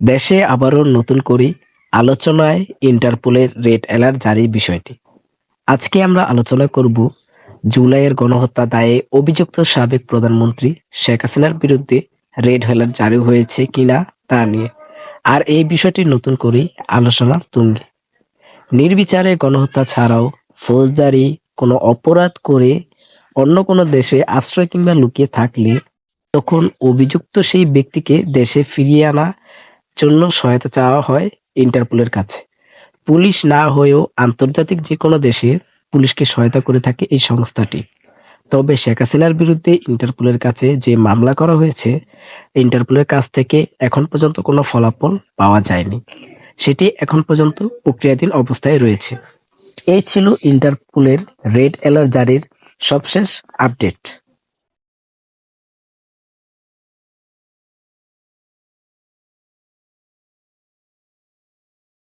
দেশে আবারও নতুন করে আলোচনায় ইন্টারপোলের রেড অ্যালার্ট জারির বিষয়টি। আজকে আমরা আলোচনা করব জুলাইয়ের গণহত্যা দায়ে অভিযুক্ত সাবেক প্রধানমন্ত্রী শেখ হাসিনার বিরুদ্ধে রেড অ্যালার্ট জারি হয়েছে কিনা তা নিয়ে। আর এই বিষয়টি নতুন করে আলোচনা তুঙ্গে। নির্বিচারে গণহত্যা ছাড়াও ফৌজদারি, কোনো অপরাধ করে অন্য কোনো দেশে আশ্রয় কিংবা লুকিয়ে থাকলে তখন অভিযুক্ত সেই ব্যক্তিকে দেশে ফিরিয়ে আনা জন্য সহায়তা চাওয়া হয় ইন্টারপোলের কাছে। পুলিশ না হয়েও আন্তর্জাতিক যে কোনো দেশের পুলিশকে সহায়তা করে থাকে এই সংস্থাটি। তবে শেখ হাসিনার বিরুদ্ধে ইন্টারপোলের কাছে যে মামলা করা হয়েছে, ইন্টারপোলের কাছ থেকে এখন পর্যন্ত কোনো ফলাফল পাওয়া যায়নি। সেটি এখন পর্যন্ত প্রক্রিয়াধীন অবস্থায় রয়েছে। এই ছিল ইন্টারপোলের রেড অ্যালার্ট জারির সবশেষ আপডেট।